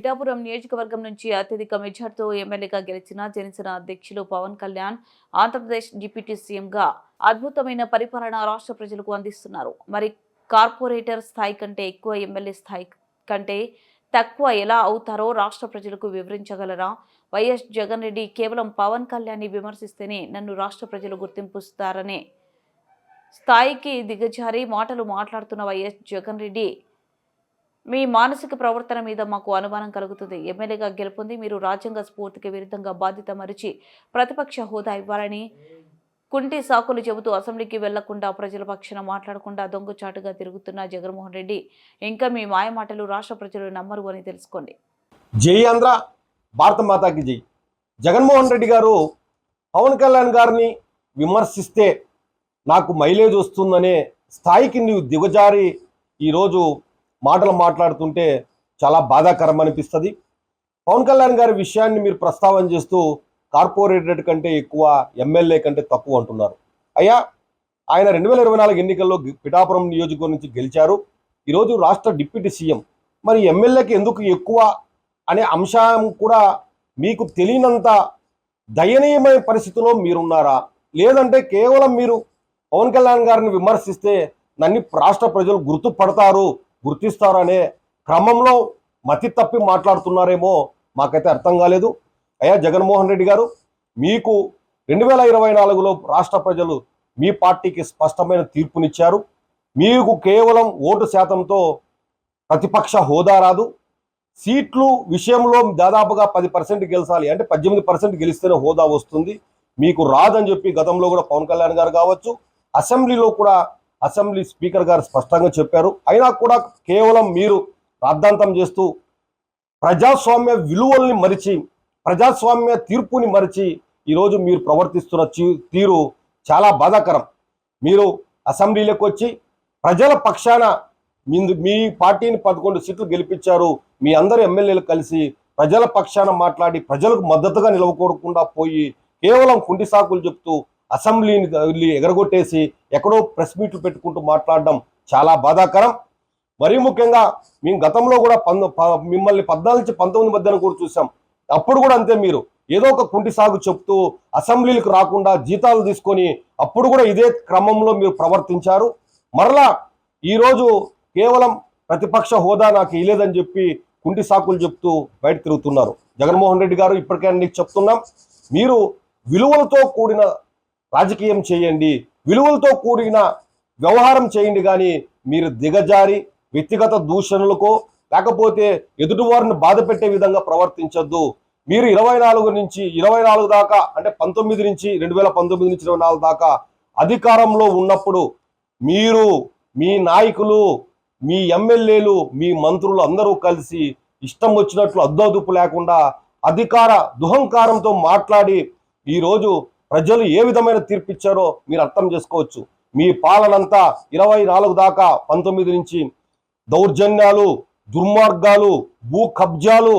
పిఠాపురం నియోజకవర్గం నుంచి అత్యధిక మెజార్టీతో ఎమ్మెల్యేగా గెలిచిన జనసేన అధ్యక్షులు పవన్ కళ్యాణ్ ఆంధ్రప్రదేశ్ డిప్యూటీ సీఎంగా అద్భుతమైన పరిపాలన రాష్ట్ర ప్రజలకు అందిస్తున్నారు. మరి కార్పొరేటర్ స్థాయి కంటే ఎక్కువ ఎమ్మెల్యే స్థాయి కంటే తక్కువ ఎలా అవుతారో రాష్ట్ర ప్రజలకు వివరించగలరా? వైఎస్ జగన్ రెడ్డి కేవలం పవన్ కళ్యాణ్ని విమర్శిస్తేనే నన్ను రాష్ట్ర ప్రజలు గుర్తింపుస్తారనే స్థాయికి దిగజారి మాటలు మాట్లాడుతున్న వైఎస్ జగన్ రెడ్డి మీ మానసిక ప్రవర్తన మీద మాకు అనుమానం కలుగుతుంది. ఎమ్మెల్యేగా గెలుపొంది మీరు రాజ్యాంగ స్ఫూర్తికి విరుద్ధంగా బాధ్యత మరిచి ప్రతిపక్ష హోదా ఇవ్వాలని కుంటి సాకులు చెబుతూ అసెంబ్లీకి వెళ్ళకుండా ప్రజల పక్షాన మాట్లాడకుండా దొంగచాటుగా తిరుగుతున్న జగన్మోహన్ రెడ్డి ఇంకా మీ మాయ మాటలు రాష్ట్ర ప్రజలు నమ్మరు అని తెలుసుకోండి. జై ఆంధ్ర భారత మాతాకి జై. జగన్మోహన్ రెడ్డి గారు పవన్ కళ్యాణ్ గారిని విమర్శిస్తే నాకు మైలేజ్ వస్తుందనే స్థాయికి నీవు దిగజారి ఈరోజు మాటలు మాట్లాడుతుంటే చాలా బాధాకరం అనిపిస్తుంది. పవన్ కళ్యాణ్ గారి విషయాన్ని మీరు ప్రస్తావన చేస్తూ కార్పొరేటెడ్ కంటే ఎక్కువ ఎమ్మెల్యే కంటే తక్కువ అంటున్నారు. అయ్యా ఆయన రెండు వేల ఇరవై నాలుగు ఎన్నికల్లో పిఠాపురం నియోజకవర్గం నుంచి గెలిచారు. ఈరోజు రాష్ట్ర డిప్యూటీ సీఎం. మరి ఎమ్మెల్యేకి ఎందుకు ఎక్కువ అనే అంశం కూడా మీకు తెలియనంత దయనీయమైన పరిస్థితిలో మీరున్నారా? లేదంటే కేవలం మీరు పవన్ కళ్యాణ్ గారిని విమర్శిస్తే నన్ను రాష్ట్ర ప్రజలు గుర్తుపడతారు గుర్తిస్తారు అనే క్రమంలో మతి తప్పి మాట్లాడుతున్నారేమో మాకైతే అర్థం కాలేదు. అయ్యా జగన్మోహన్ రెడ్డి గారు మీకు రెండు వేల ఇరవై నాలుగులో రాష్ట్ర ప్రజలు మీ పార్టీకి స్పష్టమైన తీర్పునిచ్చారు. మీకు కేవలం ఓటు శాతంతో ప్రతిపక్ష హోదా రాదు. సీట్లు విషయంలో దాదాపుగా పది పర్సెంట్ గెలిచాలి అంటే పద్దెనిమిది పర్సెంట్ గెలిస్తేనే హోదా వస్తుంది. మీకు రాదని చెప్పి గతంలో కూడా పవన్ కళ్యాణ్ గారు కావచ్చు అసెంబ్లీలో కూడా అసెంబ్లీ స్పీకర్ గారు స్పష్టంగా చెప్పారు. అయినా కూడా కేవలం మీరు రాద్ధాంతం చేస్తూ ప్రజాస్వామ్య విలువల్ని మరిచి ప్రజాస్వామ్య తీర్పుని మరిచి ఈరోజు మీరు ప్రవర్తిస్తున్న తీరు చాలా బాధాకరం. మీరు అసెంబ్లీలోకి వచ్చి ప్రజల పక్షాన మీ- మీ పార్టీని పదకొండు సీట్లు గెలిపించారు. మీ అందరు ఎమ్మెల్యేలు కలిసి ప్రజల పక్షాన మాట్లాడి ప్రజలకు మద్దతుగా నిలవకూడకుండా పోయి కేవలం కుంటి సాకులు చెప్తూ అసెంబ్లీని ఎగరగొట్టేసి ఎక్కడో ప్రెస్ మీట్లు పెట్టుకుంటూ మాట్లాడడం చాలా బాధాకరం. మరీ ముఖ్యంగా మేము గతంలో కూడా పంద ప- మిమ్మల్ని పద్నాలుగు నుంచి పంతొమ్మిది మధ్యన కూడా చూసాం. అప్పుడు కూడా అంతే మీరు. ఏదో ఒక కుంటి సాగు చెప్తూ అసెంబ్లీలకు రాకుండా జీతాలు తీసుకొని అప్పుడు కూడా ఇదే క్రమంలో మీరు ప్రవర్తించారు. మరలా ఈరోజు కేవలం ప్రతిపక్ష హోదా నాకు ఇలేదని చెప్పి కుంటి సాకులు చెప్తూ బయట తిరుగుతున్నారు. జగన్మోహన్ రెడ్డి గారు ఇప్పటికే నీకు చెప్తున్నాం. మీరు విలువలతో కూడిన రాజకీయం చేయండి విలువలతో కూడిన వ్యవహారం చేయండి కానీ మీరు దిగజారి వ్యక్తిగత దూషణలకో లేకపోతే ఎదుటివారిని బాధ పెట్టే విధంగా ప్రవర్తించద్దు. మీరు ఇరవై నాలుగు నుంచి ఇరవై నాలుగు దాకా అంటే పంతొమ్మిది నుంచి రెండు వేల పంతొమ్మిది నుంచి ఇరవై నాలుగు దాకా అధికారంలో ఉన్నప్పుడు మీరు మీ నాయకులు మీ ఎమ్మెల్యేలు మీ మంత్రులు అందరూ కలిసి ఇష్టం వచ్చినట్లు అద్దోదుపు లేకుండా అధికార దుహంకారంతో మాట్లాడి ఈరోజు ప్రజలు ఏ విధమైన తీర్పు ఇచ్చారో మీరు అర్థం చేసుకోవచ్చు. మీ పాలనంతా ఇరవై నాలుగు దాకా పంతొమ్మిది నుంచి దౌర్జన్యాలు దుర్మార్గాలు భూ కబ్జాలు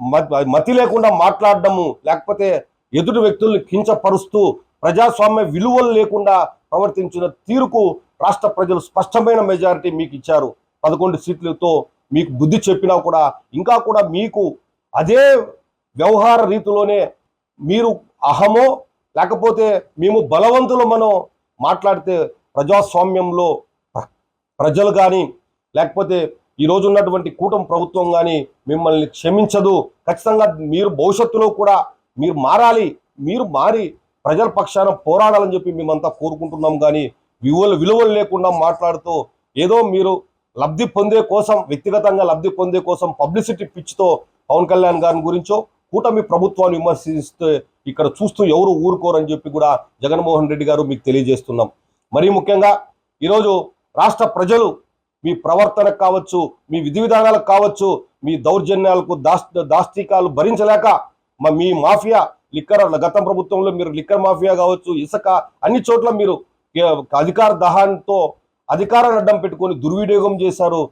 మ- మతి లేకుండా మాట్లాడడము లేకపోతే ఎదుటి వ్యక్తుల్ని కించపరుస్తూ ప్రజాస్వామ్య విలువలు లేకుండా ప్రవర్తించిన తీరుకు రాష్ట్ర ప్రజలు స్పష్టమైన మెజారిటీ మీకు ఇచ్చారు. పదకొండు సీట్లతో మీకు బుద్ధి చెప్పినా కూడా ఇంకా కూడా మీకు అదే వ్యవహార రీతిలోనే మీరు అహమో లేకపోతే మేము బలవంతులు మనం మాట్లాడితే ప్రజాస్వామ్యంలో ప్ర- ప్రజలు కానీ లేకపోతే ఈ రోజు ఉన్నటువంటి కూటమి ప్రభుత్వం కానీ మిమ్మల్ని క్షమించదు. ఖచ్చితంగా మీరు భవిష్యత్తులో కూడా మీరు మారాలి మీరు మారి ప్రజల పక్షాన పోరాడాలని చెప్పి మేమంతా కోరుకుంటున్నాం. కానీ విలువలు విలువలు లేకుండా మాట్లాడుతూ ఏదో మీరు లబ్ధి పొందే కోసం వ్యక్తిగతంగా లబ్ధి పొందే కోసం పబ్లిసిటీ పిచ్చితో పవన్ కళ్యాణ్ గారి గురించో కూటమి ప్రభుత్వాన్ని విమర్శిస్తే ఇక్కడ చూస్తూ ఎవరు ఊరుకోరని చెప్పి కూడా జగన్మోహన్ రెడ్డి గారు మీకు తెలియజేస్తున్నాం. మరీ ముఖ్యంగా ఈరోజు రాష్ట్ర ప్రజలు మీ ప్రవర్తనకు కావచ్చు మీ విధి విధానాలకు కావచ్చు మీ దౌర్జన్యాలకు దాస్ దాష్టికాలు భరించలేక మీ మాఫియా లిక్కర్ గత ప్రభుత్వంలో మీరు లిక్కర్ మాఫియా కావచ్చు ఇసుక అన్ని చోట్ల మీరు అధికార దహాంతో అధికారాన్ని అడ్డం పెట్టుకొని దుర్వినియోగం చేశారు.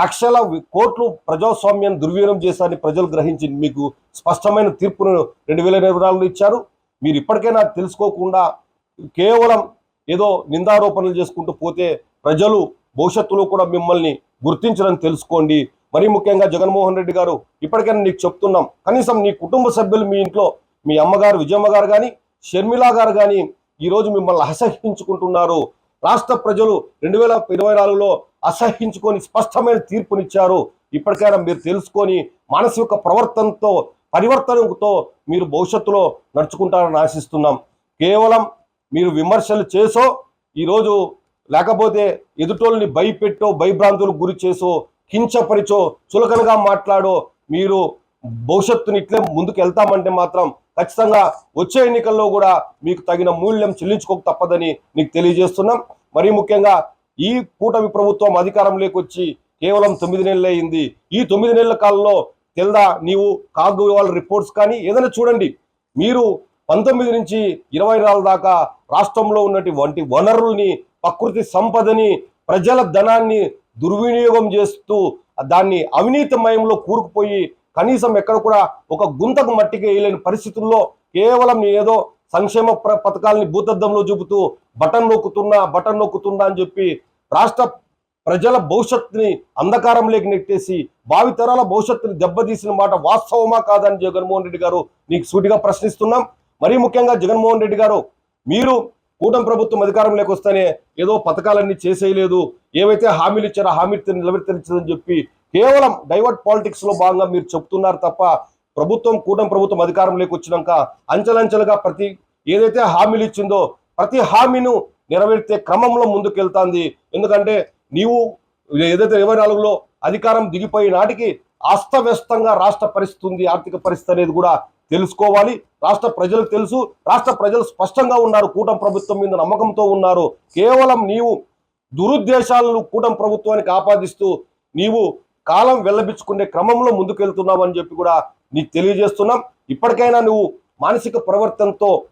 లక్షల కోట్లు ప్రజాస్వామ్యాన్ని దుర్వినియోగం చేశారని ప్రజలు గ్రహించి మీకు స్పష్టమైన తీర్పును రెండు వేల ఇరవై నాలుగులో ఇచ్చారు. మీరు ఇప్పటికైనా తెలుసుకోకుండా కేవలం ఏదో నిందారోపణలు చేసుకుంటూ పోతే ప్రజలు భవిష్యత్తులో కూడా మిమ్మల్ని గుర్తించడం తెలుసుకోండి. మరీ ముఖ్యంగా జగన్మోహన్ రెడ్డి గారు ఇప్పటికైనా నీకు చెప్తున్నాం. కనీసం నీ కుటుంబ సభ్యులు మీ ఇంట్లో మీ అమ్మగారు విజయమ్మ గారు కానీ షర్మిలా గారు కానీ ఈరోజు మిమ్మల్ని అసహించుకుంటున్నారు రాష్ట్ర ప్రజలు రెండు వేల ఇరవై నాలుగులో అసహించుకొని స్పష్టమైన తీర్పునిచ్చారు. ఇప్పటికైనా మీరు తెలుసుకొని మానసిక ప్రవర్తనతో పరివర్తనతో మీరు భవిష్యత్తులో నడుచుకుంటారని ఆశిస్తున్నాం. కేవలం మీరు విమర్శలు చేసో ఈరోజు లేకపోతే ఎదుటోళ్ళని భయపెట్టో భయభ్రాంతులకు గురి చేసో కించపరిచో చులకనగా మాట్లాడో మీరు భవిష్యత్తుని ఇట్లే ముందుకు వెళ్తామంటే మాత్రం ఖచ్చితంగా వచ్చే ఎన్నికల్లో కూడా మీకు తగిన మూల్యం చెల్లించుకోక తప్పదని మీకు తెలియజేస్తున్నాం. మరీ ముఖ్యంగా ఈ కూటమి ప్రభుత్వం అధికారంలోకి వచ్చి కేవలం తొమ్మిది నెలలు అయింది. ఈ తొమ్మిది నెలల కాలంలో తెల్దా నీవు కాగు వాళ్ళ రిపోర్ట్స్ కానీ ఏదైనా చూడండి. మీరు పంతొమ్మిది నుంచి ఇరవై నాలుగు దాకా రాష్ట్రంలో ఉన్నటువంటి వనరుల్ని ప్రకృతి సంపదని ప్రజల ధనాన్ని దుర్వినియోగం చేస్తూ దాన్ని అవినీతిమయంలో కూరుకుపోయి కనీసం ఎక్కడ కూడా ఒక గుంతకు మట్టికి వేయలేని పరిస్థితుల్లో కేవలం ఏదో సంక్షేమ ప్ర- పథకాలని భూతద్దంలో చూపుతూ బటన్ నొక్కుతున్నా బటన్ నొక్కుతున్నా అని చెప్పి రాష్ట్ర ప్రజల భవిష్యత్తుని అంధకారంలోకి నెట్టేసి భావితరాల భవిష్యత్తుని దెబ్బతీసిన మాట వాస్తవమా కాదని జగన్మోహన్ రెడ్డి గారు నీకు సూటిగా ప్రశ్నిస్తున్నాం. మరీ ముఖ్యంగా జగన్మోహన్ రెడ్డి గారు మీరు కూటమి ప్రభుత్వం అధికారంలోకి వస్తేనే ఏదో పథకాలన్నీ చేసేయలేదు ఏవైతే హామీలు ఇచ్చారో హామీ నిలబెట్టని చెప్పి కేవలం డైవర్ట్ పాలిటిక్స్లో భాగంగా మీరు చెప్తున్నారు తప్ప ప్రభుత్వం కూటమి ప్రభుత్వం అధికారంలోకి వచ్చినాక అంచెలంచెలుగా ప్రతి ఏదైతే హామీలు ఇచ్చిందో ప్రతి హామీను నెరవేర్చే క్రమంలో ముందుకెళ్తాంది. ఎందుకంటే నీవు ఏదైతే ఇరవై నాలుగులో అధికారం దిగిపోయే నాటికి అస్తవ్యస్తంగా రాష్ట్ర పరిస్థితి ఉంది ఆర్థిక పరిస్థితి అనేది కూడా తెలుసుకోవాలి. రాష్ట్ర ప్రజలకు తెలుసు. రాష్ట్ర ప్రజలు స్పష్టంగా ఉన్నారు. కూటమి ప్రభుత్వం మీద నమ్మకంతో ఉన్నారు. కేవలం నీవు దురుద్దేశాలను కూటమి ప్రభుత్వానికి ఆపాదిస్తూ నీవు కాలం వెళ్ళబిచ్చుకునే క్రమంలో ముందుకెళ్తున్నామని అని చెప్పి కూడా నీకు తెలియజేస్తున్నాం. ఇప్పటికైనా నువ్వు మానసిక ప్రవర్తనతో